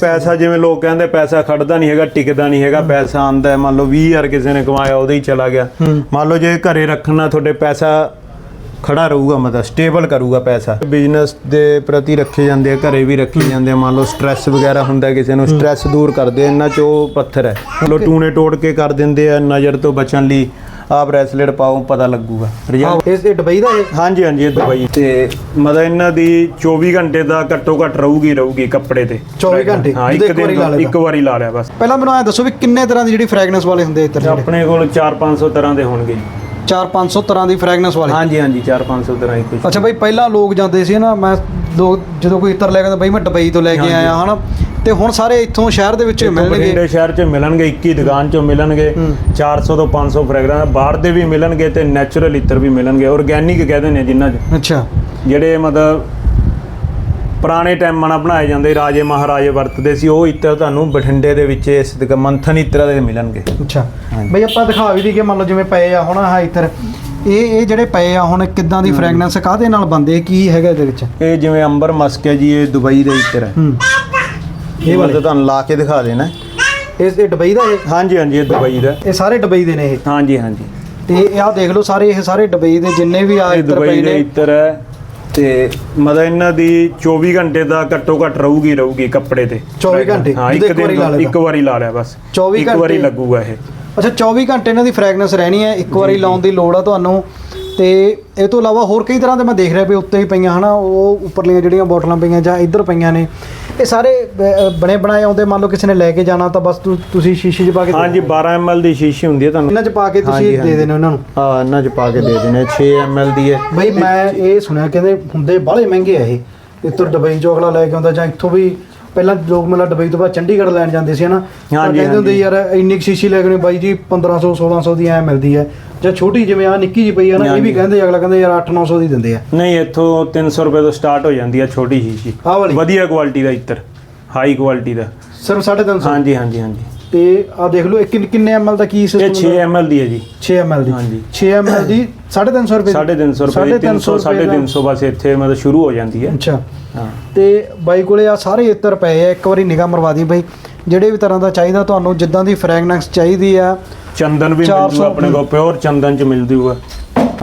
ਪੈਸਾ ਜਿਵੇਂ ਲੋਕ ਕਹਿੰਦੇ ਪੈਸਾ ਖੜਦਾ ਨਹੀਂ ਹੈਗਾ ਟਿਕਦਾ ਨਹੀਂ ਹੈਗਾ ਪੈਸਾ ਆਂਦਾ ਹੈ। ਮੰਨ ਲਓ 20000 ਕਿਸੇ ਨੇ ਕਮਾਇਆ ਉਹਦੇ ਹੀ ਚਲਾ ਗਿਆ। ਮੰਨ ਲਓ ਜੇ ਘਰੇ ਰੱਖਣਾ ਤੁਹਾਡੇ ਪੈਸਾ ਖੜਾ ਰਹੂਗਾ ਮਤਲਬ ਸਟੇਬਲ ਕਰੂਗਾ ਪੈਸਾ। ਬਿਜ਼ਨਸ ਦੇ ਪ੍ਰਤੀ ਰੱਖੇ ਜਾਂਦੇ ਆ ਘਰੇ ਵੀ ਰੱਖੇ ਜਾਂਦੇ ਆ। ਮੰਨ ਲਓ ਸਟ੍ਰੈਸ ਵਗੈਰਾ ਹੁੰਦਾ ਕਿਸੇ ਨੂੰ ਸਟ੍ਰੈਸ ਦੂਰ ਕਰਦੇ ਇਹਨਾਂ ਚੋਂ ਪੱਥਰ ਹੈ। ਮੰਨ ਲਓ ਟੂਨੇ ਤੋੜ ਕੇ ਕਰ ਦਿੰਦੇ ਆ ਨਜ਼ਰ ਤੋਂ ਬਚਣ ਲਈ। ਆਹ ਬ੍ਰੈਸਲੇਟ ਪਾਓ ਪਤਾ ਲੱਗੂਗਾ। ਰਿਜ਼ਲਟ ਇਸ ਇਹ ਦੁਬਈ ਦਾ ਇਹ? ਹਾਂਜੀ ਹਾਂਜੀ ਇਹ ਦੁਬਈ। ਤੇ ਮਤਲਬ ਇਹਨਾਂ ਦੀ 24 ਘੰਟੇ ਦਾ ਘੱਟੋ ਘੱਟ ਰਹੂਗੀ ਰਹੂਗੀ ਕੱਪੜੇ ਤੇ। 24 ਘੰਟੇ, ਹਾਂ ਇੱਕ ਦਿਨ ਇੱਕ ਵਾਰੀ ਲਾ ਲਿਆ ਬਸ। ਪਹਿਲਾਂ ਮੈਨੂੰ ਐ ਦੱਸੋ ਵੀ ਕਿੰਨੇ ਤਰ੍ਹਾਂ ਦੀ ਜਿਹੜੀ ਫ੍ਰੈਗਨੈਂਸ ਵਾਲੇ ਹੁੰਦੇ ਇੱਧਰ ਜਿਹੜੇ? ਆਪਣੇ ਕੋਲ 4-500 ਤਰ੍ਹਾਂ ਦੇ ਹੋਣਗੇ। ਜੀ 4-500 ਤਰ੍ਹਾਂ ਦੀ ਫ੍ਰੈਗਨੈਂਸ ਵਾਲੇ? ਹਾਂਜੀ ਹਾਂਜੀ 4-500 ਤਰ੍ਹਾਂ ਕੁਝ ਅੱਛਾ ਬਈ ਪਹਿਲਾਂ ਲੋਕ ਜਾਂਦੇ ਸੀ ਨਾ ਮੈਂ ਲੋਕ ਜਦੋਂ ਕੋਈ ਇਤਰ ਲੈ ਕੇ ਆਉਂਦਾ ਬਈ ਮੈਂ ਦੁਬਈ ਤੋਂ ਲੈ ਕੇ। ਆਇਆ ਹਨਾ? ਤੇ ਹੁਣ ਸਾਰੇ ਇੱਥੋਂ ਸ਼ਹਿਰ ਦੇ ਵਿੱਚ ਮਿਲਣਗੇ। ਬਠਿੰਡੇ ਸ਼ਹਿਰ 'ਚ ਮਿਲਣਗੇ 21 ਦੁਕਾਨ 'ਚੋਂ ਮਿਲਣਗੇ 400 ਤੋਂ 500 ਫ੍ਰੈਗਰੈਂਸ ਬਾਹਰ ਦੇ ਵੀ ਮਿਲਣਗੇ ਤੇ ਨੈਚੁਰਲ ਇਤਰ ਵੀ ਮਿਲਣਗੇ। ਆਰਗੈਨਿਕ ਕਹਿੰਦੇ ਨੇ ਜਿਨ੍ਹਾਂ 'ਚ। ਅੱਛਾ। ਜਿਹੜੇ ਮਤਲਬ ਪੁਰਾਣੇ ਟਾਈਮਾਂ ਨਾਲ ਬਣਾਏ ਜਾਂਦੇ ਰਾਜੇ ਮਹਾਰਾਜੇ ਵਰਤਦੇ ਸੀ ਉਹ ਇਤਰ ਤੁਹਾਨੂੰ ਬਠਿੰਡੇ ਦੇ ਵਿੱਚ ਇਸ ਦੁਕਾ- ਮੰਥਨ ਇਤਰਾਂ ਦੇ ਮਿਲਣਗੇ। ਅੱਛਾ। ਬਈ ਆਪਾਂ ਦਿਖਾ ਵੀ ਦਈਏ ਮੰਨ ਲਓ ਜਿਵੇਂ ਪਏ ਆ ਹੁਣ ਆਹ ਇੱਧਰ। ਇਹ ਇਹ ਜਿਹੜੇ ਪਏ ਆ ਹੁਣ ਕਿੱਦਾਂ ਦੀ ਫ੍ਰੈਗਨੈਂਸ ਕਾਹਦੇ ਨਾਲ ਬੰਦੇ ਕੀ ਹੈਗਾ ਇਹਦੇ ਵਿੱਚ? ਇਹ ਜਿਵੇਂ ਅੰਬਰ ਮਸਕ ਹੈ ਜੀ ਇਹ ਦੁਬਈ ਦੇ ਇਤਰ ਹੈ। ਹੂੰ। ਇਹ ਵਾਲੇ? ਤੁਹਾਨੂੰ ਲਾ ਕੇ ਦਿਖਾ ਦੇਣਾ। ਇਹ ਇਹ ਦੁਬਈ ਦਾ ਇਹ? ਹਾਂਜੀ ਹਾਂਜੀ ਇਹ ਦੁਬਈ ਦਾ। ਇਹ ਸਾਰੇ ਦੁਬਈ ਦੇ ਨੇ ਇਹ? ਹਾਂਜੀ ਹਾਂਜੀ। ਤੇ ਇਹ ਆਹ ਦੇਖ ਲਓ ਸਾਰੇ ਇਹ ਸਾਰੇ ਦੁਬਈ ਦੇ ਜਿੰਨੇ ਵੀ ਆ ਇਹ ਇੱਧਰ ਪਏ ਦੁਬਈ ਦੇ ਨੇ। ਇਤਰ ਹੈ ਤੇ ਮਤਲਬ ਇਹਨਾਂ ਦੀ 24 ਘੰਟੇ ਦਾ ਘੱਟੋ ਘੱਟ ਰਹੂਗੀ ਰਹੂਗੀ ਕੱਪੜੇ ਤੇ। 24 ਘੰਟੇ? ਹਾਂ ਇੱਕ ਇੱਕ ਵਾਰੀ ਦਿਨ ਲਾ ਇੱਕ ਵਾਰੀ ਲਾ ਲਿਆ ਬਸ। 24 ਇੱਕ ਵਾਰੀ ਘੰਟੇ? ਲੱਗੂਗਾ ਇਹ। ਅੱਛਾ 24 ਘੰਟੇ ਇਹਨਾਂ ਦੀ ਫ੍ਰੈਗਨੈਂਸ ਰਹਿਣੀ ਹੈ। ਇੱਕ ਵਾਰੀ ਲਾਉਣ ਦੀ ਲੋੜ ਆ ਤੁਹਾਨੂੰ। ਤੇ ਇਹ ਤੋਂ ਇਲਾਵਾ ਹੋਰ ਕਈ ਤਰ੍ਹਾਂ ਦੇ ਮੈਂ ਦੇਖ ਰਿਹਾ ਵੀ ਉੱਤੇ ਹੀ ਪਈਆਂ ਹਨਾ ਉਹ ਉੱਪਰਲੀਆਂ ਜਿਹੜੀਆਂ ਬੋਟਲਾਂ ਪਈਆਂ ਜਾਂ ਇੱਧਰ ਪਈਆਂ ਨੇ ਇਹ ਸਾਰੇ ਬਣੇ ਬਣਾਏ ਆਉਂਦੇ ਮੰਨ ਲਓ ਕਿਸੇ ਨੇ ਲੈ ਕੇ ਜਾਣਾ ਤਾਂ ਬਸ ਤੁਸੀਂ ਸ਼ੀਸ਼ੇ 'ਚ ਪਾ ਕੇ ਹਾਂਜੀ 12 ml ਦੀ ਸ਼ੀਸ਼ੀ ਹੁੰਦੀ ਹੈ ਤੁਹਾਨੂੰ। ਇਹਨਾਂ 'ਚ ਪਾ ਕੇ ਤੁਸੀਂ ਦੇ। ਦੇਣੇ ਉਹਨਾਂ ਨੂੰ। ਹਾਂ ਇਹਨਾਂ 'ਚ ਪਾ ਕੇ ਦੇ ਦੇਣੇ 6 ml ਦੀ ਹੈ। ਬਈ ਮੈਂ ਇਹ ਸੁਣਿਆ ਕਹਿੰਦੇ ਹੁੰਦੇ ਬਾਹਲੇ ਮਹਿੰਗੇ ਆ ਇਹ। ਇੱਧਰ ਦੁਬਈ ਚੋਂ ਅਗਲਾ ਲੈ ਕੇ ਆਉਂਦਾ ਜਾਂ ਇੱਥੋਂ ਵੀ ਪਹਿਲਾਂ ਲੋਕ ਮਤਲਬ ਦੁਬਈ ਤੋਂ ਬਾਅਦ ਚੰਡੀਗੜ੍ਹ ਲੈਣ ਜਾਂਦੇ ਸੀ ਹਨਾ। ਕਹਿੰਦੇ ਹੁੰਦੇ। ਯਾਰ ਇੰਨੀ ਕੁ ਸ਼ੀਸ਼ੀ ਲੈ ਕੇ ਬਾਈ ਜੀ 1500 1600 ਦੀ ਐ ਮਿਲਦੀ ਹੈ। ਜਾਂ ਛੋਟੀ ਜਿਵੇਂ ਆ ਨਿੱਕੀ ਜੀ ਪਈ ਆ ਨਾ ਇਹ ਵੀ। ਕਹਿੰਦੇ ਅਗਲਾ ਕਹਿੰਦੇ ਯਾਰ 8-900 ਦੀ ਦਿੰਦੇ ਆ। ਨਹੀਂ ਇੱਥੋਂ 300 ਰੁਪਏ ਤੋਂ ਸਟਾਰਟ ਹੋ ਜਾਂਦੀ ਹੈ ਛੋਟੀ ਸ਼ੀਸ਼ੀ ਆਹ ਵਾਲੀ? ਵਧੀਆ ਕੁਆਲਿਟੀ ਦਾ ਇਤਰ ਹਾਈ ਕੁਆਲਿਟੀ ਦਾ। ਸਿਰਫ 350 ਹਾਂਜੀ ਹਾਂਜੀ ਹਾਂਜੀ। ਤੇ ਆ ਦੇਖ ਲਓ ਇਹ ਕਿੰਨ- ਐਮਐਲ ਦਾ ਕੀ ਇਹ ਸਿਸਟਮ 6 ml ਦੀ ਹੈ ਜੀ। 6 ਐਮਐਲ ਦੀ। ਹਾਂਜੀ। 6 ਐਮਐਲ ਦੀ 350 ਰੁਪਏ ਦੀ? 350 ਰੁਪਏ ਦੀ 300 ਰੁਪਏ ਦਾ। 350 ਬਸ ਇੱਥੇ ਮਤਲਬ ਸ਼ੁਰੂ ਹੋ ਜਾਂਦੀ ਹੈ। ਅੱਛਾ। ਹਾਂ। ਤੇ ਬਾਈ ਕੋਲੇ ਆ ਸਾਰੇ ਇੱਤਰ ਪਏ ਆ ਇੱਕ ਵਾਰੀ ਨਿਗਾਹ ਮਰਵਾ ਦੀ ਬਾਈ। ਜਿਹੜੇ ਵੀ ਤਰ੍ਹਾਂ ਦਾ ਚਾਹੀਦਾ ਤੁਹਾਨੂੰ ਜਿੱਦਾਂ ਦੀ ਫ੍ਰੈਗਨੈਂਸ ਚਾਹੀਦੀ ਆ ਚੰਦਨ ਵੀ 400 ਮਿਲ ਆਪਣੇ ਕੋਲ ਪਿਓਰ ਚੰਦਨ ਚ ਮਿਲ ਜੂਗਾ।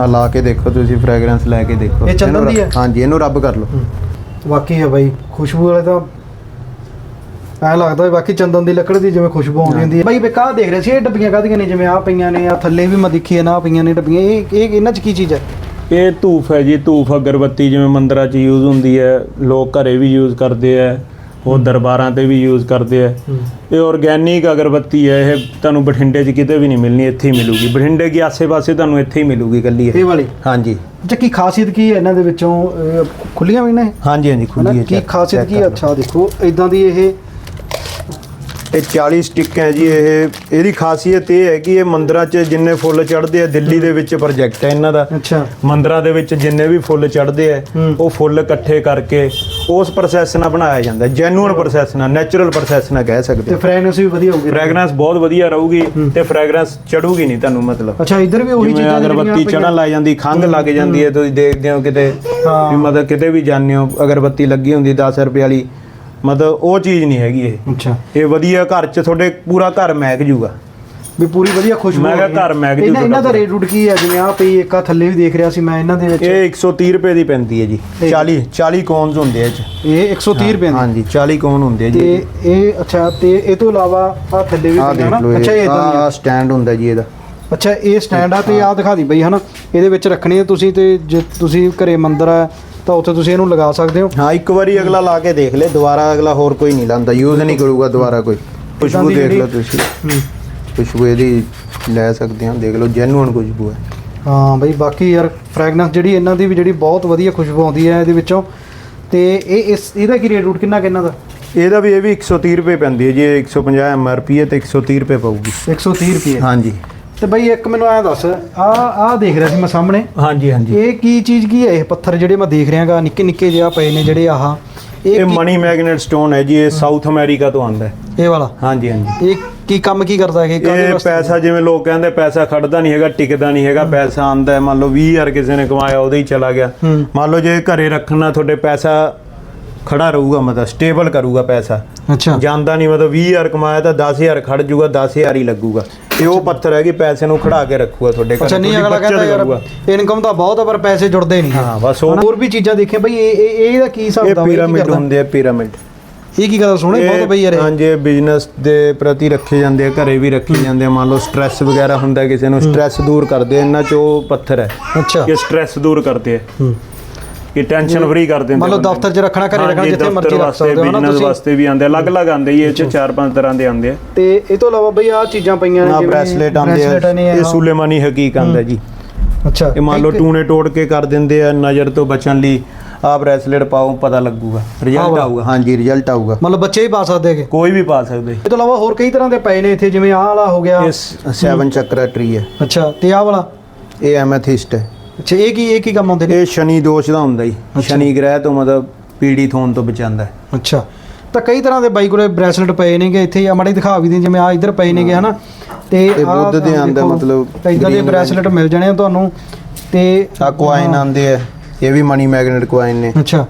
ਆ ਲਾ ਕੇ ਦੇਖੋ ਤੁਸੀਂ ਫ੍ਰੈਗਰੈਂਸ ਲੈ ਕੇ ਦੇਖੋ। ਇਹ ਚੰਦਨ ਇਹਨੂੰ ਦੀ ਰੱਬ- ਹੈ? ਹਾਂਜੀ ਇਹਨੂੰ ਰੱਬ ਕਰ ਲਓ। ਵਾਕਈ ਆ ਬਾਈ ਖੁਸ਼ਬੂ ਵਾਲੇ ਤਾਂ ਐ ਲੱਗਦਾ ਵੀ ਬਾਕੀ ਚੰਦਨ ਦੀ ਲੱਕੜ ਦੀ ਜਿਵੇਂ ਖੁਸ਼ਬੂ ਆਉਂਦੀ ਹੁੰਦੀ ਹੈ। ਬਾਈ ਬੇਕਾ ਦੇਖ ਰਹੇ ਸੀ ਇਹ ਡੱਬੀਆਂ ਕਾਹਦੀਆਂ ਨੇ? ਜਿਵੇਂ ਆ ਪਈਆਂ ਨੇ ਆ ਥੱਲੇ ਵੀ ਮੈਂ ਦੇਖੀ ਨਾ ਪਈਆਂ ਨੇ ਡੱਬੀਆਂ। ਇਹ ਇਹ ਇਹਨਾਂ 'ਚ ਕੀ ਚੀਜ਼ ਹੈ? ਇਹ ਧੂਫ ਹੈ ਜੀ ਧੂਫ ਅਗਰਬੱਤੀ ਜਿਵੇਂ ਮੰਦਰਾਂ 'ਚ ਯੂਜ਼ ਹੁੰਦੀ ਹੈ। ਲੋਕ ਘਰੇ ਵੀ ਯੂਜ਼ ਕਰਦੇ ਆ ਉਹ ਦਰਬਾਰਾਂ ਤੇ ਵੀ ਯੂਜ਼ ਕਰਦੇ ਆ। ਇਹ ਆਰਗੈਨਿਕ ਅਗਰਬੱਤੀ ਹੈ ਇਹ ਤੁਹਾਨੂੰ ਬਠਿੰਡੇ 'ਚ ਕਿਤੇ ਵੀ ਨਹੀਂ ਮਿਲਣੀ ਇੱਥੇ ਹੀ ਮਿਲੂਗੀ। ਬਠਿੰਡੇ ਦੇ ਆਸੇ-ਪਾਸੇ ਤੁਹਾਨੂੰ ਇੱਥੇ ਹੀ ਮਿਲੂਗੀ ਇਕੱਲੀ ਇਹ। ਇਹ ਵਾਲੀ? ਹਾਂਜੀ। ਅੱਛਾ ਕੀ ਖਾਸੀਅਤ ਕੀ ਹੈ ਇਹਨਾਂ ਦੇ ਵਿੱਚੋਂ? ਖੁੱਲੀਆਂ ਵੀ ਨੇ? ਹਾਂਜੀ ਹਾਂਜੀ? ਖੁੱਲੀ ਹੈ ਕੀ ਖਾਸੀਅਤ ਕੀ ਹੈ? ਅੱਛਾ ਦੇਖੋ ਇਦਾਂ ਦੀ ਇਹ ਇਹ 40 ਸਟਿੱਕ ਹੈ ਜੀ ਇਹ ਇਹਦੀ ਖਾਸੀਅਤ ਇਹ ਹੈ ਕਿ ਇਹ ਮੰਦਰਾਂ 'ਚ ਜਿੰਨੇ ਫੁੱਲ ਚੜ੍ਹਦੇ ਆ ਦਿੱਲੀ ਦੇ ਵਿੱਚ ਪ੍ਰੋਜੈਕਟ ਹੈ ਇਹਨਾਂ ਦਾ। ਅੱਛਾ। ਮੰਦਰਾਂ ਦੇ ਵਿੱਚ ਜਿੰਨੇ ਵੀ ਫੁੱਲ ਚੜ੍ਹਦੇ ਆ। ਉਹ ਫੁੱਲ ਇਕੱਠੇ ਕਰਕੇ ਉਸ ਪ੍ਰੋਸੈਸ ਨਾਲ ਬਣਾਇਆ ਜਾਂਦਾ ਜੈਨੂਅਲ ਪ੍ਰੋਸੈਸ ਨਾਲ ਨੈਚੁਰਲ ਪ੍ਰੋਸੈਸ ਨਾਲ ਕਹਿ ਸਕਦੇ ਤੇ ਫ੍ਰੈਗਨੈਂਸ ਵੀ ਵਧੀਆ ਹੋਊਗੀ। ਫ੍ਰੈਗਰੈਂਸ ਬਹੁਤ ਵਧੀਆ ਰਹੂਗੀ ਤੇ ਫ੍ਰੈਗਰੈਂਸ ਚੜੂਗੀ ਨਹੀਂ ਤੁਹਾਨੂੰ ਮਤਲਬ। ਅੱਛਾ ਇੱਧਰ ਵੀ ਉਹੀ ਚੀਜ਼ਾਂ ਅਗਰਬੱਤੀ ਚੜਨ ਲੱਗ ਜਾਂਦੀ ਖੰਘ ਲੱਗ ਜਾਂਦੀ ਹੈ ਤੁਸੀਂ ਦੇਖਦੇ ਹੋ ਕਿਤੇ। ਵੀ ਮਤਲਬ ਕਿਤੇ ਵੀ ਜਾਂਦੇ ਹੋ ਅਗਰਬੱਤੀ ਲੱਗੀ ਹੁੰਦੀ 10 ਰੁਪਏ ਵਾਲੀ ਮਤਲਬ ਉਹ ਚੀਜ਼ ਨਹੀਂ ਹੈਗੀ ਇਹ। ਅੱਛਾ। ਇਹ ਵਧੀਆ ਘਰ 'ਚ ਤੁਹਾਡੇ ਪੂਰਾ ਘਰ ਮਹਿਕ ਜੂਗਾ। ਵੀ ਪੂਰੀ ਵਧੀਆ ਖੁਸ਼ਬੂ ਮੈਂ ਕਿਹਾ ਹੈ। ਘਰ ਮੈਗ ਜੂ ਇਹਨਾਂ ਇਹਨਾਂ ਦਾ ਤੁਹਾਡਾ। ਰੇਟ ਰੂਟ ਕੀ ਹੈ? ਜਿਵੇਂ ਆ ਪਈ ਇੱਕ ਆ ਥੱਲੇ ਵੀ ਦੇਖ ਰਿਹਾ ਸੀ ਮੈਂ ਇਹਨਾਂ ਦੇ ਵਿੱਚ। ਇਹ 130 ਰੁਪਏ ਦੀ ਪੈਂਦੀ ਹੈ ਜੀ। ਇਹ- 40 40 ਕੋਨਸ ਹੁੰਦੇ ਆ ਇਹ 'ਚ। ਇਹ 130 ਰੁਪਏ ਦੀ। ਹਾਂਜੀ 40 ਕੋਨ ਹੁੰਦੇ ਆ ਤੇ ਜੀ ਇਹ ਅੱਛਾ ਤੇ ਇਹ ਤੋਂ ਇਲਾਵਾ ਆ ਥੱਲੇ ਵੀ ਪਈਆਂ ਦੇਖ ਨਾ। ਲਓ ਅੱਛਾ ਇਹ ਇਹ ਆਹ ਸਟੈਂਡ ਹੁੰਦਾ ਜੀ ਇਹਦਾ। ਅੱਛਾ ਇਹ ਸਟੈਂਡ ਆ ਤੇ ਆ ਦਿਖਾ ਦੀ ਬਈ ਹਨਾ। ਇਹਦੇ ਵਿੱਚ ਰੱਖਣੀ ਹੈ ਤੁਸੀਂ ਤੇ ਜੇ ਤੁਸੀਂ ਘਰੇ ਮੰਦਰ ਆ ਤਾਂ ਉੱਥੇ ਤੁਸੀਂ ਇਹਨੂੰ ਲਗਾ ਸਕਦੇ ਹੋ। ਹਾਂ ਇੱਕ ਵਾਰੀ ਅਗਲਾ ਲਾ ਕੇ ਦੇਖ ਲੈ ਦੁਬਾਰਾ ਅਗਲਾ ਹੋਰ ਕੋਈ ਨਹੀਂ ਲਾਂਦਾ ਯੂਜ਼ ਨਹੀਂ ਕਰੂਗਾ ਦੁਬਾਰਾ ਕੋਈ। ਖੁਸ਼ਬੂ ਦੀ ਦੇਖ ਜਿਹੜੀ- ਲਓ ਤੁਸੀਂ। ਹੂੰ। ਖੁਸ਼ਬੂ ਇਹਦੀ ਲੈ ਸਕਦੇ ਹਾਂ ਦੇਖ ਲਓ ਜੈਨੂਅਨ ਖੁਸ਼ਬੂ ਹੈ। ਹਾਂ ਬਈ ਬਾਕੀ ਯਾਰ ਫ੍ਰੈਗਨੈਂਸ ਜਿਹੜੀ ਇਹਨਾਂ ਦੀ ਵੀ ਜਿਹੜੀ ਬਹੁਤ ਵਧੀਆ ਖੁਸ਼ਬੂ ਆਉਂਦੀ ਹੈ ਇਹਦੇ ਵਿੱਚੋਂ। ਤੇ ਇਹ ਇਸ ਇਹਦਾ ਕੀ ਰੇਟ ਰੂਟ ਕਿੰਨਾ ਕਿੰਨਾ ਦਾ? ਇਹਦਾ ਵੀ ਇਹ ਵੀ 130 ਰੁਪਏ ਪੈਂਦੀ ਹੈ ਜੀ ਇਹ 150 ਐਮਆਰਪੀ ਹੈ ਤੇ 130 ਰੁਪਏ ਪਊਗੀ। 130 ਰੁਪਏ। ਹਾਂਜੀ। ਤੇ ਬਈ ਇੱਕ ਮੈਨੂੰ ਐਂ ਦੱਸ ਆ ਆ ਦੇਖ ਰਿਹਾ ਸੀ ਮੈਂ ਸਾਹਮਣੇ। ਹਾਂਜੀ ਹਾਂਜੀ। ਇਹ ਕੀ ਚੀਜ਼ ਕੀ ਹੈ ਇਹ ਪੱਥਰ ਜਿਹੜੇ ਮੈਂ ਦੇਖ ਰਿਹਾਗਾ? ਨਿੱਕੇ ਨਿੱਕੇ ਜਿਹਾ ਪਏ ਨੇ ਜਿਹੜੇ ਆਹ। ਇਹ ਇਹ ਕੀ- ਮਨੀ ਮੈਗਨੇਟ ਸਟੋਨ ਹੈ ਜੀ ਇਹ ਸਾਊਥ ਅਮਰੀਕਾ ਤੋਂ ਆਂਦਾ ਹੈ। ਇਹ ਵਾਲਾ? ਹਾਂਜੀ ਹਾਂਜੀ। ਇਹ ਕੀ ਕੰਮ ਕੀ ਕਰਦਾ ਹੈ ਇਹ? ਕਾਹਦੇ ਇਹ ਵਾਸਤੇ? ਪੈਸਾ ਜਿਵੇਂ ਲੋਕ ਕਹਿੰਦੇ ਪੈਸਾ ਖੜਦਾ ਨਹੀਂ ਹੈਗਾ ਟਿਕਦਾ ਨਹੀਂ ਹੈਗਾ ਪੈਸਾ ਆਂਦਾ ਹੈ। ਮੰਨ ਲਓ 20000 ਕਿਸੇ ਨੇ ਕਮਾਇਆ ਉਹਦੇ ਹੀ ਚਲਾ ਗਿਆ। ਹੂੰ। ਮੰਨ ਲਓ ਜੇ ਘਰੇ ਰੱਖਣਾ ਤੁਹਾਡੇ ਪੈਸਾ ਖੜਾ ਰਹੂਗਾ ਮਤਲਬ ਸਟੇਬਲ ਕਰੂਗਾ ਪੈਸਾ। ਅੱਛਾ। ਜਾਂਦਾ ਨਹੀਂ ਮਤਲਬ 20000 ਕਮਾਇਆ ਤਾਂ 10000 ਖੜ ਜਾਊਗਾ 10000 ਹੀ ਲੱਗੂਗਾ। ਇਹ ਉਹ ਪੱਥਰ ਹੈ ਕਿ ਪੈਸੇ ਨੂੰ ਖੜਾ ਕੇ ਰੱਖੂਗਾ ਤੁਹਾਡੇ ਘਰ ਅੱਛਾ ਨਹੀਂ ਅਗਲਾ ਕਹਿੰਦਾ ਯਾਰ। ਇਨਕਮ ਤਾਂ ਬਹੁਤ ਆ ਪਰ ਪੈਸੇ ਜੁੜਦੇ ਨਹੀਂ। ਹਾਂ ਬਸ ਹੋਰ ਵੀ ਚੀਜ਼ਾਂ ਦੇਖੀਆਂ ਬਈ ਇਹ ਇਹ ਇਹਦਾ ਕੀ ਹਿਸਾਬ ਇਹ ਦਾ ਪਿਰਾਮਿਡ ਹੁੰਦੇ ਆ ਪਿਰਾਮਿਡ ਇਹ ਕੀ ਗੱਲ ਸੁਣੇ ਬਹੁਤ ਬਈ ਯਾਰ ਇਹ। ਹਾਂਜੀ ਬਿਜ਼ਨਸ ਦੇ ਪ੍ਰਤੀ ਰੱਖੇ ਜਾਂਦੇ ਆ ਘਰੇ ਵੀ ਰੱਖੇ ਜਾਂਦੇ ਆ। ਮੰਨ ਲਓ ਸਟ੍ਰੈਸ ਵਗੈਰਾ ਹੁੰਦਾ ਕਿਸੇ ਨੂੰ ਸਟ੍ਰੈਸ ਦੂਰ ਕਰਦੇ ਇਹਨਾਂ ਚੋਂ ਪੱਥਰ ਹੈ ਅੱਛਾ। ਕਿ ਸਟ੍ਰੈਸ ਦੂਰ ਕਰਦੇ ਆ। ਹੂੰ। ਕਿ ਟੈਨਸ਼ਨ ਫਰੀ ਕਰ ਦਿੰਦੇ ਮੰਨ ਲਓ ਨੂੰ। ਦਫ਼ਤਰ 'ਚ ਰੱਖਣਾ ਘਰੇ ਰੱਖਣਾ ਜਿੱਥੇ ਮਰਜ਼ੀ ਰੱਖ ਸਕਦੇ ਹੋ ਨਾ ਤੁਸੀਂ? ਵਾਸਤੇ ਵੀ ਆਉਂਦੇ ਆ, ਅਲੱਗ-ਅਲੱਗ ਆਉਂਦੇ ਜੀ ਇਹ ਚ ਚਾਰ ਪੰਜ ਤਰ੍ਹਾਂ ਦੇ ਆਉਂਦੇ ਆ। ਤੇ ਇਹ ਤੋਂ ਇਲਾਵਾ ਬਈ ਆਹ ਚੀਜ਼ਾਂ ਪਈਆਂ ਨੇ ਆ ਬ੍ਰੈਸਲੇਟ ਆਉਂਦੇ ਨੇ ਆ ਇਹ। ਸੁਲੇਮਾਨੀ ਹਕੀਕ ਆਉਂਦਾ ਜੀ। ਅੱਛਾ ਇਹ ਮੰਨ ਲਓ ਟੂਨੇ ਟੋੜ ਕੇ ਕਰ ਦਿੰਦੇ ਆ ਨਜ਼ਰ ਤੋਂ ਬਚਣ ਲਈ ਆ ਬ੍ਰੈਸਲੇਟ ਪਾਓ ਪਤਾ ਲੱਗੂਗਾ। ਰਿਜ਼ਲਟ। ਆਊਗਾ ਹਾਂਜੀ ਰਿਜ਼ਲਟ ਆਊਗਾ। ਮਤਲਬ ਬੱਚੇ ਹੀ ਪਾ ਸਕਦੇ ਹੈਗੇ। ਕੋਈ ਵੀ ਪਾ ਸਕਦਾ। ਜੀ ਇਹ ਤੋਂ ਇਲਾਵਾ ਹੋਰ ਕਈ ਤਰ੍ਹਾਂ ਦੇ ਪਏ ਨੇ ਇੱਥੇ ਜਿਵੇਂ ਆਹ ਵਾਲਾ ਹੋ ਗਿਆ। ਇਹ 7 ਚੱਕਰਾ ਟਰੀ ਹੈ ਅੱਛਾ ਤੇ ਆਹ ਵਾਲਾ? ਇਹ ਐਮੈਥਿਸਟ ਹੈ। ਅੱਛਾ ਇਹ ਕੀ ਇਹ ਕੀ ਕੰਮ ਆਉਂਦੇ ਨੇ? ਇਹ ਸ਼ਨੀ ਦੋਸ਼ ਦਾ ਹੁੰਦਾ ਜੀ। ਸ਼ਨੀ ਗ੍ਰਹਿ ਤੋਂ ਮਤਲਬ ਪੀੜਿਤ ਹੋਣ ਤੋਂ ਬਚਾਉਂਦਾ ਹੈ। ਅੱਛਾ। ਤਾਂ ਕਈ ਤਰ੍ਹਾਂ ਦੇ ਬਾਈ ਕੋਲੇ ਬ੍ਰੈਸਲੇਟ ਪਏ ਨੇਗੇ ਇੱਥੇ ਆ ਮਾੜੀ ਦਿਖਾ ਵੀ ਦੇ ਜਿਵੇਂ ਆ ਇੱਧਰ ਪਏ ਨੇਗੇ ਹਨਾ? ਤੇ ਆਹ ਬੁੱਧ ਦੇ ਆਂਦਾ ਦੇਖੋ, ਮਤਲਬ ਏਦਾਂ ਦੇ green ਬ੍ਰੈਸਲੇਟ ਮਿਲ ਜਾਣੇ ਆ ਤੁਹਾਨੂੰ ਤੇ ਆ ਕੁਆਇਨ ਆਂਦੇ ਆ। ਇਹ ਵੀ ਮਨੀ ਮੈਗਨੇਟ ਕੁਆਇਨ ਨੇ। ਅੱਛਾ।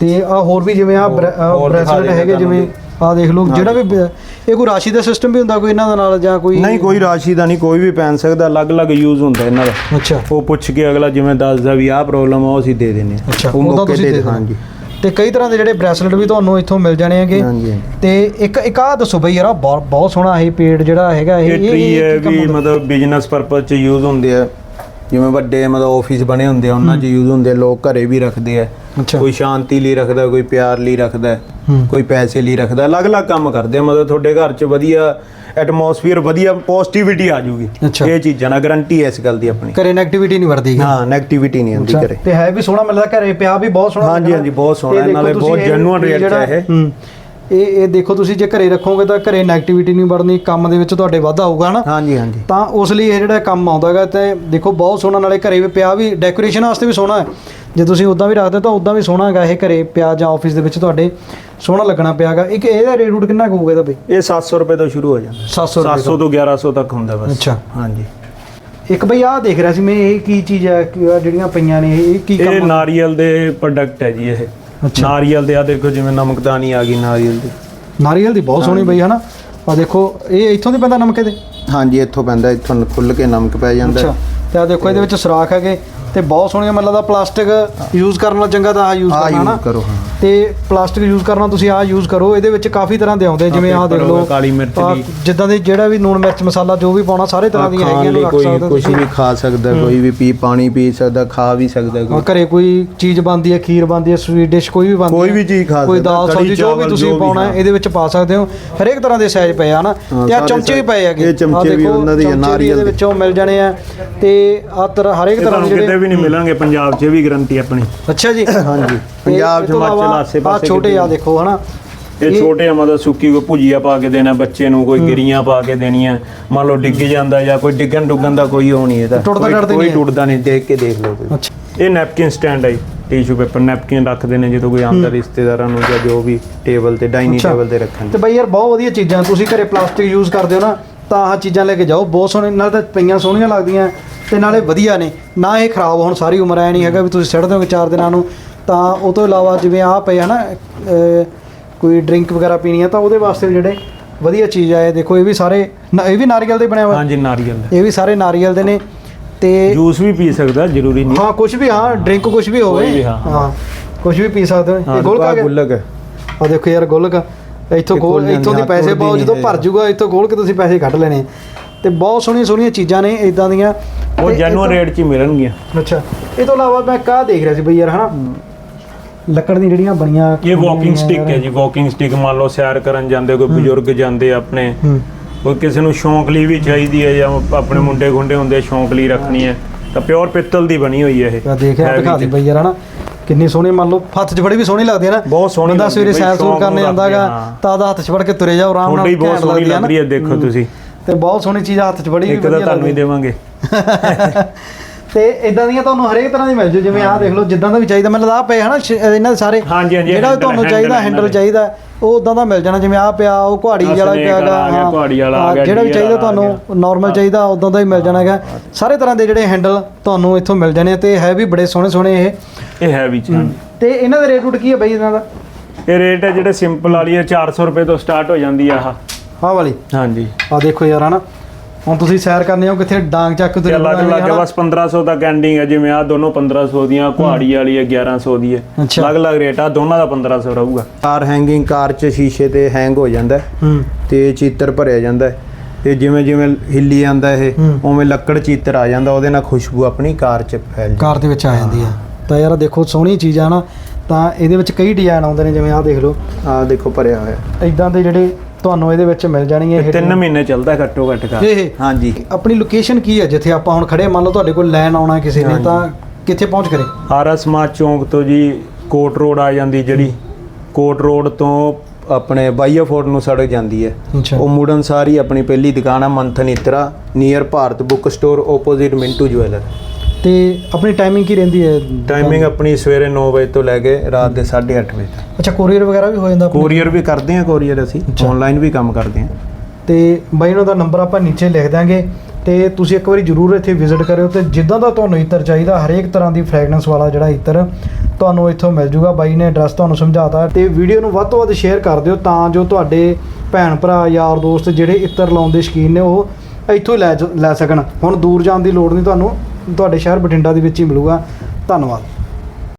ਤੇ ਆ ਹੋਰ ਵੀ ਜਿਵੇਂ ਆ ਹੋਰ- ਹੋਰ ਦਿਖਾ ਬ੍ਰੈਸਲੇਟ ਦਿੰਦੇ ਹੈਗੇ ਜਿਵੇਂ ਆ ਦੇਖ ਲਓ ਜਿਹੜਾ ਵੀ ਬ- ਇਹ ਕੋਈ ਰਾਸ਼ੀ ਦਾ ਸਿਸਟਮ ਵੀ ਹੁੰਦਾ ਕੋਈ ਇਹਨਾਂ ਦੇ ਨਾਲ ਜਾਂ ਕੋਈ ਨਹੀਂ ਕੋਈ ਰਾਸ਼ੀ ਦਾ ਨਹੀਂ ਕੋਈ ਵੀ ਪਹਿਨ ਸਕਦਾ ਅਲੱਗ-ਅਲੱਗ ਯੂਜ਼ ਹੁੰਦਾ ਇਹਨਾਂ ਦਾ। ਅੱਛਾ। ਉਹ ਪੁੱਛ ਕੇ ਅਗਲਾ ਜਿਵੇਂ ਦੱਸਦਾ ਵੀ ਆਹ ਪ੍ਰੋਬਲਮ ਆ ਉਹ ਅਸੀਂ ਦੇ ਆ ਅੱਛਾ ਉਹ ਮੌਕੇ ਤੁਸੀਂ ਦੇ ਦਿਓ। ਹਾਂਜੀ ਤੇ ਕਈ ਤਰ੍ਹਾਂ ਦੇ ਜਿਹੜੇ ਬ੍ਰੈਸਲੇਟ ਵੀ ਤੁਹਾਨੂੰ ਇੱਥੋਂ ਮਿਲ ਜਾਣੇ ਹੈਗੇ। ਹਾਂਜੀ। ਤੇ ਇੱਕ ਇੱਕ ਆ ਦੱਸੋ ਬਈ ਯਾਰ ਆਹ ਬਹੁਤ ਬਹੁਤ ਸੋਹਣਾ ਇਹ ਪੇੜ ਜਿਹੜਾ ਹੈਗਾ ਇਹ ਇਹ ਟਰੀ ਹੈ ਕੀ ਕੰਮ ਵੀ ਹੁੰਦਾ? ਮਤਲਬ ਬਿਜ਼ਨਸ ਪਰਪਸ ਚ ਯੂਜ਼ ਹੁੰਦੇ ਆ। ਜਿਵੇਂ ਵੱਡੇ ਮਤਲਬ ਆਫਿਸ ਬਣੇ ਹੁੰਦੇ ਆ ਉਹਨਾਂ 'ਚ ਯੂਜ਼ ਹੁੰਦੇ ਆ, ਲੋਕ ਘਰੇ ਵੀ ਰੱਖਦੇ ਆ। ਅੱਛਾ। ਕੋਈ ਸ਼ਾਂਤੀ ਲਈ ਰੱਖਦਾ ਕੋਈ ਪਿਆਰ ਲਈ ਰੱਖਦਾ। ਕੋਈ ਪੈਸੇ ਲਈ ਰੱਖਦਾ ਅਲੱਗ-ਅਲੱਗ ਕੰਮ ਕਰਦੇ ਆ ਮਤਲਬ ਤੁਹਾਡੇ ਘਰ 'ਚ ਵਧੀਆ ਐਟਮੋਸਫੀਅਰ ਵਧੀਆ ਪੋਜ਼ਿਟਿਵਿਟੀ ਆ ਜੂਗੀ ਅੱਛਾ। ਇਹ ਚੀਜ਼ਾਂ ਨਾਲ ਗਾਰੰਟੀ ਹੈ ਇਸ ਗੱਲ ਦੀ ਆਪਣੀ ਘਰੇ ਨੈਗੇਟਿਵਿਟੀ ਨਹੀਂ ਵਰਦੀ ਹਾਂ ਨੈਗੇਟਿਵਿਟੀ ਨਹੀਂ ਆਉਂਦੀ ਘਰੇ ਤੇ ਹੈ ਵੀ ਸੋਹਣਾ ਮਿਲਦਾ ਘਰੇ ਪਿਆ ਵੀ ਬਹੁਤ ਸੋਹਣਾ ਹਾਂਜੀ। ਹਾਂਜੀ, ਬਹੁਤ ਸੋਹਣਾ, ਇਹ ਦੇਖੋ ਨਾਲੇ ਤੁਸੀਂ ਬਹੁਤ ਇਹ genuine rate 'ਚ ਜਿਹੜਾ- ਹੈ ਇਹ। ਹੂੰ। ਇਹ ਇਹ ਦੇਖੋ ਤੁਸੀਂ ਜੇ ਘਰੇ ਰੱਖੋਗੇ ਤਾਂ ਘਰੇ ਨੈਗੇਟਿਵਿਟੀ ਨਹੀਂ ਵੜਨੀ ਕੰਮ ਦੇ ਵਿੱਚ ਤੁਹਾਡੇ ਵਾਧਾ ਹੋਊਗਾ ਹਨਾ ਹਾਂਜੀ ਹਾਂਜੀ ਤਾਂ ਉਸ ਲਈ ਇਹ ਜਿਹੜਾ ਕੰਮ ਆਉਂਦਾਗਾ ਤੇ ਦੇਖੋ ਬਹੁਤ ਸੋਹਣਾ ਨਾਲੇ ਘਰੇ ਵੀ ਪਿਆ ਵੀ ਡੈਕੋਰੇਸ਼ਨ ਵਾਸਤੇ ਵੀ ਸੋਹਣਾ ਹੈ ਜੇ ਤੁਸੀਂ ਉਦਾਂ ਵੀ ਰੱਖਦੇ ਹੋ ਤਾਂ ਉਦਾਂ ਵੀ ਸੋਹਣਾ ਹੈਗਾ ਇਹ ਘਰੇ ਪਿਆ ਜਾਂ ਆਫਿਸ ਦੇ ਵਿੱਚ ਤੁਹਾਡੇ ਸੋਹਣਾ ਲੱਗਣਾ ਪਿਆਗਾ। ਇੱਕ ਇਹਦਾ ਰੇਟ ਰੂਟ ਕਿੰਨਾ ਕੁ ਹੋਊਗਾ ਇਹਦਾ ਬਈ? ਇਹ 700 ਰੁਪਏ ਤੋਂ ਸ਼ੁਰੂ ਹੋ ਜਾਂਦਾ। 700 ਰੁਪਏ 700 ਤੋਂ। 1100 ਤੱਕ ਹੁੰਦਾ ਬਸ। ਅੱਛਾ। ਹਾਂਜੀ। ਇੱਕ ਬਈ ਆਹ ਦੇਖ ਰਿਹਾ ਸੀ ਮੈਂ ਇਹ ਕੀ ਚੀਜ਼ ਹੈ ਕਿ ਆਹ ਜਿਹੜੀਆਂ ਪਈਆਂ ਨੇ ਇਹ ਕੀ ਇਹ ਕੰਮ ਨਾਰੀਅਲ ਦੇ ਪ੍ਰੋਡਕਟ ਹੈ ਜੀ ਇਹ। ਅੱਛਾ। ਨਾਰੀਅਲ ਦੇ ਆ ਦੇਖੋ ਜਿਵੇਂ ਨਮਕਦਾਨੀ ਆ ਗਈ ਨਾਰੀਅਲ ਦੀ। ਨਾਰੀਅਲ ਦੀ ਬਹੁਤ ਸੋਹਣੀ ਬਈ ਹਨਾ? ਆ ਦੇਖੋ ਇਹ ਇੱਥੋਂ ਦੀ ਪੈਂਦਾ ਨਮਕ ਇਹਦੇ ਹਾਂਜੀ ਇੱਥੋਂ ਪੈਂਦਾ ਇੱਥੋਂ ਖੁੱਲ ਕੇ ਨਮਕ ਪੈ ਜਾਂਦਾ। ਅੱਛਾ। ਤੇ ਆ ਦੇਖੋ ਇਹਦੇ ਵਿੱਚ ਸੁਰਾਖ ਹੈਗੇ। ਤੇ ਬਹੁਤ ਸੋਹਣੀਆਂ ਮਤਲਬ ਦਾ ਪਲਾਸਟਿਕ ਯੂਜ਼ ਕਰਨ ਨਾਲ ਚੰਗਾ ਤਾਂ ਆ ਯੂਜ਼ ਆ ਕਰਨਾ ਨਾ ਯੂਜ਼ ਕਰੋ ਹਾਂ ਤੇ ਪਲਾਸਟਿਕ ਯੂਜ਼ ਕਰਨਾ ਤੁਸੀਂ ਆ ਯੂਜ਼ ਕਰੋ ਇਹਦੇ ਵਿੱਚ ਕਾਫੀ ਤਰ੍ਹਾਂ ਦੇ ਆਉਂਦੇ ਜਿਵੇਂ ਪੇਪਰ ਦੇਖ ਲਓ ਕਾਲੀ ਮਿਰਚ ਆਹ ਦੀ। ਜਿੱਦਾਂ ਦੇ ਜਿਹੜਾ ਵੀ ਨੂਣ ਮਿਰਚ ਮਸਾਲਾ ਜੋ ਵੀ ਪਾਉਣਾ ਸਾਰੇ ਤਰ੍ਹਾਂ ਦੀਆਂ ਖਾਣ ਹੈਗੀਆਂ ਲਈ ਨੂੰ ਰੱਖ ਕੋਈ ਸਕਦੇ ਹੋ ਕੁਝ ਤੁਸੀਂ ਵੀ ਖਾ ਸਕਦਾ ਕੋਈ ਵੀ ਪੀ ਪਾਣੀ ਪੀ ਸਕਦਾ ਖਾ ਵੀ ਸਕਦਾ ਹਾਂ, ਕੋਈ ਘਰੇ ਕੋਈ ਚੀਜ਼ ਬਣਦੀ ਹੈ ਖੀਰ ਬਣਦੀ ਹੈ ਸਵੀਟ ਡਿਸ਼ ਕੋਈ ਵੀ ਬਣਦੀ ਕੋਈ ਹੈ ਵੀ ਚੀਜ਼ ਖਾ ਕੋਈ ਸਕਦਾ, ਦਾਲ ਕੜੀ ਸਬਜ਼ੀ ਜੋ ਵੀ ਚਾਵਲ, ਤੁਸੀਂ ਜੋ ਵੀ, ਪਾਉਣਾ ਹੈ ਹਾਂ। ਇਹਦੇ ਵਿੱਚ ਪਾ ਸਕਦੇ ਹੋ ਹਰੇਕ ਤਰ੍ਹਾਂ ਦੇ ਸਾਈਜ਼ ਪਏ ਆ ਨਾ ਹਾਂ, ਤੇ ਆ ਸਾਰੇ ਚਮਚੇ ਵੀ size। ਪਏ ਹੈਗੇ ਇਹ ਚਮਚੇ ਆਹ ਵੀ ਦੇਖੋ, ਉਹਨਾਂ ਦੇ ਚਮਚੇ ਵੀ ਨਾਰੀਅਲ ਇਹਦੇ ਦੇ। ਵਿੱਚੋਂ ਮਿਲ ਜਾਣੇ ਆ ਤੇ ਆ ਤਰ੍ਹਾਂ ਹਰੇਕ ਤਰ੍ਹਾਂ ਦੇ ਤੁਹਾਨੂੰ ਕਿਤੇ ਜਿਹੜੇ ਵੀ ਨਹੀਂ ਮਿਲਣਗੇ ਪੰਜਾਬ 'ਚ ਇਹ ਵੀ ਗਰੰਟੀ ਆਪਣੀ। ਅੱਛਾ ਜੀ। ਹਾਂਜੀ ਪੰਜਾਬ ਹਿਮਾਚਲ ਆਸੇ ਆ ਪਾਸੇ ਛੋਟੇ ਆ ਦੇਖੋ ਹਨਾ। ਇਹ ਛੋਟੇ ਆ ਮਤਲਬ ਸੁੱਕੀ ਕੋਈ ਭੁਜੀਆ ਪਾ ਕੇ ਦੇਣਾ ਬੱਚੇ ਨੂੰ ਕੋਈ ਗਿਰੀਆਂ ਪਾ ਕੇ ਦੇਣੀਆਂ ਮੰਨ ਲਓ ਡਿੱਗ ਜਾਂਦਾ ਜਾਂ ਕੋਈ ਡਿੱਗਣ ਡੁੱਗਣ ਦਾ ਕੋਈ ਉਹ ਨਹੀਂ ਇਹਦਾ। ਟੁੱਟਦਾ ਕੋਈ- ਟੱਟਦਾ ਕੋਈ ਨਹੀਂ ਹੈ। ਟੁੱਟਦਾ ਨਹੀਂ ਦੇਖ ਕੇ ਦੇਖ ਲਓ ਤੁਸੀਂ। ਅੱਛਾ। ਇਹ ਨੈਪਕਿਨ ਸਟੈਂਡ ਹੈ ਟਿਸ਼ੂ ਪੇਪਰ ਨੈਪਕਿਨ ਰੱਖਦੇ ਨੇ ਜਦੋਂ ਕੋਈ ਆਉਂਦਾ ਰਿਸ਼ਤੇਦਾਰਾਂ ਨੂੰ ਜਾਂ ਜੋ ਵੀ ਟੇਬਲ ਤੇ ਡਾਈਨਿੰਗ। ਟੇਬਲ ਤੇ ਰੱਖਣ। ਤੇ ਬਈ ਯਾਰ ਬਹੁਤ ਵਧੀਆ ਚੀਜ਼ਾਂ ਤੁਸੀਂ ਘਰੇ ਪਲਾਸਟਿਕ ਯੂਜ਼ ਕਰਦੇ ਹੋ ਨਾ ਤਾਂ ਆਹ ਚੀਜ਼ਾਂ ਲੈ ਕੇ ਜਾਓ ਬਹੁਤ ਸੋਹਣੇ ਨਾਲ ਤਾਂ ਪਈਆਂ ਸੋਹਣੀਆਂ ਲੱਗਦੀਆਂ। ਤੇ ਨਾਲੇ ਵਧੀਆ ਨੇ। ਨਾ ਇਹ ਖਰਾਬ ਹੋਣ ਸਾਰੀ ਉਮਰ ਐ ਨਹੀਂ ਹੈਗਾ ਵੀ ਤੁਸੀਂ ਸਿੱਟ ਦਿਓਗੇ ਚਾਰ ਦਿਨਾਂ ਨੂੰ। ਤਾਂ ਉਹ ਤੋਂ ਇਲਾਵਾ ਜਿਵੇਂ ਆਹ ਪਏ ਹਨਾ ਕੋਈ ਡਰਿੰਕ ਵਗੈਰਾ ਪੀਣੀ ਆ ਤਾਂ ਉਹਦੇ ਵਾਸਤੇ ਜਿਹੜੇ ਵਧੀਆ ਚੀਜ਼ ਆ ਇਹ ਦੇਖੋ ਇਹ ਵੀ ਸਾਰੇ ਇਹ ਵੀ ਨਾਰੀਅਲ ਦੇ ਬਣਿਆ ਹੋਇਆ। ਹਾਂਜੀ ਨਾਰੀਅਲ ਦਾ। ਇਹ ਵੀ ਸਾਰੇ ਨਾਰੀਅਲ ਦੇ ਨੇ। ਤੇ ਜੂਸ ਵੀ ਪੀ ਸਕਦਾ ਜ਼ਰੂਰੀ ਨਹੀਂ। ਹਾਂ ਕੁਝ ਵੀ ਹਾਂ ਡਰਿੰਕ ਕੁਝ ਵੀ ਹੋਵੇ। ਹਾਂ। ਹਾਂ ਕੁਝ ਵੀ ਪੀ ਸਕਦੇ ਹੋ। ਇਹ ਗੋਲਕ ਆ ਗੁੱਲਕ। ਹੈ ਆ ਦੇਖੋ ਯਾਰ ਗੁੱਲਕ। ਇੱਥੋਂ ਗੋਲ ਇੱਥੋਂ ਦੀ ਪੈਸੇ ਪਾਓ ਜਦੋਂ ਭਰ। ਜੂਗਾ ਇੱਥੋਂ ਖੋਲ ਕੇ ਤੁਸੀਂ ਪੈਸੇ ਕੱਢ ਲੈਣੇ। ਤੇ ਬਹੁਤ ਸੋਹਣੀਆਂ ਸੋਹਣੀਆਂ ਚੀਜ਼ਾਂ ਨੇ ਇਦਾਂ ਦੀਆਂ। ਉਹ ਤੇ ਰੇਟ 'ਚ ਹੀ ਮਿਲਣਗੀਆਂ। ਅੱਛਾ ਇਹ ਤੋਂ ਇਲਾਵਾ ਮੈਂ ਕਾਹ ਦੇਖ ਰਿਹਾ ਸੀ ਬਈ ਯਾਰ ਹਨਾ? ਲੱਕੜ ਦੀਆਂ ਜਿਹੜੀਆਂ ਬਣੀਆਂ ਇਹ ਵਾਕਿੰਗ ਸਟਿਕ ਹੈ ਜੀ ਵਾਕਿੰਗ ਸਟਿਕ ਮੰਨ ਲਓ ਸੈਰ ਕਰਨ ਜਾਂਦੇ ਕੋਈ ਬਜ਼ੁਰਗ ਜਾਂਦੇ ਆਪਣੇ। ਹੂੰ। ਕੋਈ ਕਿਸੇ ਨੂੰ ਸ਼ੌਂਕ ਲਈ ਵੀ ਚਾਹੀਦੀ ਹੈ ਜਾਂ ਆਪਣੇ ਮੁੰਡੇ ਗੁੰਡੇ ਹੁੰਦੇ ਸ਼ੌਂਕ ਲਈ ਰੱਖਣੀ ਹੈ ਤਾਂ ਪਿਓਰ ਪਿੱਤਲ ਦੀ ਬਣੀ ਹੋਈ ਹੈ ਇਹ। ਤਾਂ ਦੇਖਿਆ Heavy ਦਿਖਾ ਦੀ ਚ। ਬਈ ਯਾਰ ਹਨਾ? ਕਿੰਨੀ ਸੋਹਣੀ ਮੰਨ ਲਓ ਹੱਥ 'ਚ ਫੜੀ ਵੀ ਸੋਹਣੀ ਲੱਗਦੀ ਹੈ ਨਾ। ਬਹੁਤ ਸੋਹਣੀ ਬੰਦਾ ਲੱਗਦੀ ਸਵੇਰੇ ਬਈ, ਸੈਰ ਸੂਰ ਸ਼ੌਂਕ ਕਰਨ ਨੂੰ ਜਾਂਦਾਗਾ ਹਾਂ। ਤਾਂ ਉਹਦਾ ਹੱਥ 'ਚ ਫੜ ਕੇ ਤੁਰੇ ਜਾਓ ਆਰਾਮ ਨਾਲ ਤੁਹਾਡੀ ਬਹੁਤ ਘੈਂਟ ਸੋਹਣੀ ਲੱਗਦੀ ਹੈ ਲੱਗ ਰਹੀ ਹੈ ਦੇਖੋ ਤੁਸੀਂ। ਤੇ ਬਹੁਤ ਸੋਹਣੀ ਚੀਜ਼ ਹੱਥ 'ਚ ਫੜੀ ਵੀ ਇੱਕ ਤਾਂ ਵਧੀਆ ਤੁਹਾਨੂੰ ਹੀ ਲੱਗਦੀ ਦੇਵਾਂਗੇ। ਤੇ ਇਦਾਂ ਦੀਆਂ ਤੁਹਾਨੂੰ ਹਰੇਕ ਤਰ੍ਹਾਂ ਦੀ ਮਿਲ ਜੂ ਜਿਵੇਂ ਆਹ ਦੇਖ ਲਓ ਜਿੱਦਾਂ ਦਾ ਵੀ ਚਾਹੀਦਾ ਮੈਨੂੰ ਲੱਗਦਾ ਆਹ ਪਏ ਹਨਾ ਸ਼- ਇਹਨਾਂ ਦੇ ਸਾਰੇ ਹਾਂਜੀ, ਹਾਂਜੀ, ਜਿਹੜਾ ਵੀ handle- ਤੁਹਾਨੂੰ ਚਾਹੀਦਾ ਹੈਂਡਲ ਇਹਨਾਂ ਦੇ। ਚਾਹੀਦਾ ਉਹ ਉਦਾਂ ਦਾ ਮਿਲ ਜਾਣਾ ਜਿਵੇਂ ਆਹ ਪਿਆ ਉਹ ਕੁਹਾੜੀ ਆਹ ਵਾਲਾ snake ਪਿਆ ਵਾਲਾ ਆ ਗਿਆ, ਕੁਹਾੜੀ ਵਾਲਾ ਆ ਗਿਆ, ਜਿਹੜਾ ਵੀ ਚਾਹੀਦਾ ਵਾਲਾ ਆ ਤੁਹਾਨੂੰ ਨਾਰਮਲ ਚਾਹੀਦਾ ਉਦਾਂ ਦਾ ਹੀ ਮਿਲ ਜਾਣਾ ਹੈਗਾ। ਸਾਰੇ ਤਰ੍ਹਾਂ ਦੇ ਜਿਹੜੇ ਹੈਂਡਲ ਤੁਹਾਨੂੰ ਇੱਥੋਂ ਮਿਲ ਜਾਣੇ ਆ ਤੇ ਹੈ ਵੀ ਬੜੇ ਸੋਹਣੇ ਸੋਹਣੇ ਇਹ। ਇਹ ਹੈ ਵਿੱਚ ਹਾਂਜੀ। ਤੇ ਇਹਨਾਂ ਦਾ ਰੇਟ ਰੂਟ ਕੀ ਹੈ ਬਾਈ ਇਹਨਾਂ ਦਾ? ਇਹ ਰੇਟ ਹੈ ਜਿਹੜੇ ਸਿੰਪਲ ਵਾਲੀ ਹੈ 400 ਰੁਪਏ ਤੋਂ ਸਟਾਰਟ ਹੋ ਜਾਂਦੀ ਆ ਆਹ। ਆਹ ਵਾਲੀ? ਹਾਂਜੀ। ਆ ਦੇਖੋ ਯਾਰ ਹਨਾ? ਹੁਣ ਤੁਸੀਂ ਸੈਰ ਕਰਨੇ ਹੋ ਕਿੱਥੇ ਡਾਂਗ ਚੱਕ ਤੇ ਅਲੱਗ ਅਲੱਗ। ਬਸ 1500 ਤੱਕ ਐਂਡਿੰਗ ਹੈ ਜਿਵੇਂ ਆ ਦੋਨੋਂ 1500 ਦੀਆਂ ਕੁਹਾੜੀ ਵਾਲੀ ਹੈ 1100 ਦੀ ਹੈ। ਅਲੱਗ ਅਲੱਗ ਰੇਟ ਆ ਦੋਨਾਂ ਦਾ 1500 ਰਹੂਗਾ। ਕਾਰ ਹੈਂਗਿੰਗ ਕਾਰ 'ਚ ਸ਼ੀਸ਼ੇ ਤੇ ਹੈਂਗ ਹੋ ਜਾਂਦਾ ਤੇ ਚੀਤਰ ਭਰਿਆ ਜਾਂਦਾ ਹੈ। ਤੇ ਜਿਵੇਂ ਜਿਵੇਂ ਹਿੱਲੀ ਜਾਂਦਾ ਇਹ। ਉਵੇਂ ਲੱਕੜ ਚੀਤਰ ਆ ਜਾਂਦਾ ਉਹਦੇ ਨਾਲ ਖੁਸ਼ਬੂ ਆਪਣੀ ਕਾਰ 'ਚ ਫੈਲ ਜਾਂਦੀ ਕਾਰ ਦੇ ਵਿੱਚ ਆ ਜਾਂਦੀ ਆ ਤਾਂ ਯਾਰ ਦੇਖੋ ਸੋਹਣੀ ਚੀਜ਼ ਆ ਨਾ ਤਾਂ ਇਹਦੇ ਵਿੱਚ ਕਈ ਡਿਜ਼ਾਈਨ ਆਉਂਦੇ ਨੇ ਜਿਵੇਂ ਆਹ ਦੇਖ ਲਓ। ਆ ਦੇਖੋ ਭਰਿਆ ਹੋਇਆ। ਇਦਾਂ ਦੇ ਜਿਹੜੇ ਤੁਹਾਨੂੰ ਇਹਦੇ ਵਿੱਚ ਮਿਲ ਜਾਣਗੇ ਇਹ ਤਿੰਨ ਮਹੀਨੇ ਚੱਲਦਾ ਘੱਟੋ ਘੱਟ ਕਾਰ ਇਹ ਹਾਂਜੀ। ਆਪਣੀ ਲੋਕੇਸ਼ਨ ਕੀ ਹੈ ਜਿੱਥੇ ਆਪਾਂ ਹੁਣ ਖੜੇ? ਮੰਨ ਲਓ ਤੁਹਾਡੇ ਕੋਲ ਲੈਣ ਆਉਣਾ ਕਿਸੇ ਨੇ। ਤਾਂ ਕਿੱਥੇ ਪਹੁੰਚ ਕਰੇ? ਆਰਾ ਸਮਾਜ ਚੌਂਕ ਤੋਂ ਜੀ ਕੋਟ ਰੋਡ ਆ ਜਾਂਦੀ ਜਿਹੜੀ। ਕੋਟ ਰੋਡ ਤੋਂ ਆਪਣੇ ਬਾਈਆ ਫੋਰਟ ਨੂੰ ਸੜਕ ਜਾਂਦੀ ਹੈ। ਉਹ ਮੁੜਨ ਸਾਰੀ ਆਪਣੀ ਪਹਿਲੀ ਦੁਕਾਨ ਆ Manthan Itra near Bharat book store opposite Mintu jeweller. ਤੇ ਆਪਣੀ ਟਾਈਮਿੰਗ ਕੀ ਰਹਿੰਦੀ ਹੈ? ਟਾਈਮਿੰਗ ਆਪਣੀ ਸਵੇਰੇ 9 ਵਜੇ ਤੋਂ ਲੈ ਕੇ ਰਾਤ ਦੇ 8:30 ਵਜੇ ਤੱਕ। ਅੱਛਾ ਕੋਰੀਅਰ ਵਗੈਰਾ ਵੀ ਹੋ ਜਾਂਦਾ? ਕੋਰੀਅਰ ਵੀ ਕਰਦੇ ਆ ਕੋਰੀਅਰ ਅਸੀਂ। ਆਨਲਾਈਨ ਵੀ ਕੰਮ ਕਰਦੇ ਆ ਤੇ ਬਾਈ ਉਹਨਾਂ ਦਾ ਨੰਬਰ ਆਪਾਂ ਨੀਚੇ ਲਿਖ ਦਾਂਗੇ ਤੇ ਤੁਸੀਂ ਇੱਕ ਵਾਰੀ ਜਰੂਰ ਇੱਥੇ ਵਿਜ਼ਿਟ ਕਰਿਓ ਤੇ ਜਿੱਦਾਂ ਦਾ ਤੁਹਾਨੂੰ ਇਤਰ ਚਾਹੀਦਾ ਹਰੇਕ ਤਰ੍ਹਾਂ ਦੀ ਫ੍ਰੈਗਰੈਂਸ ਵਾਲਾ ਜਿਹੜਾ ਇਤਰ ਤੁਹਾਨੂੰ ਇੱਥੋਂ ਮਿਲ ਜੂਗਾ। ਬਾਈ ਨੇ ਐਡਰੈਸ ਤੁਹਾਨੂੰ ਸਮਝਾਤਾ ਤੇ ਵੀਡੀਓ ਨੂੰ ਵੱਧ ਤੋਂ ਵੱਧ ਸ਼ੇਅਰ ਕਰ ਦਿਓ ਤਾਂ ਜੋ ਤੁਹਾਡੇ ਭੈਣ ਭਰਾ ਯਾਰ ਦੋਸਤ ਜਿਹੜੇ ਇਤਰ ਲਾਉਣ ਦੇ ਸ਼ੌਕੀਨ ਨੇ ਉਹ ਇੱਥੋਂ ਲੈ ਲੈ ਸਕਣ। ਹੁਣ ਦੂਰ ਜਾਣ ਦੀ ਲੋੜ ਨਹੀਂ ਤੁਹਾਨੂੰ। ਤੁਹਾਡੇ ਸ਼ਹਿਰ ਬਠਿੰਡਾ ਦੇ ਵਿੱਚ ਹੀ ਮਿਲੂਗਾ। ਧੰਨਵਾਦ।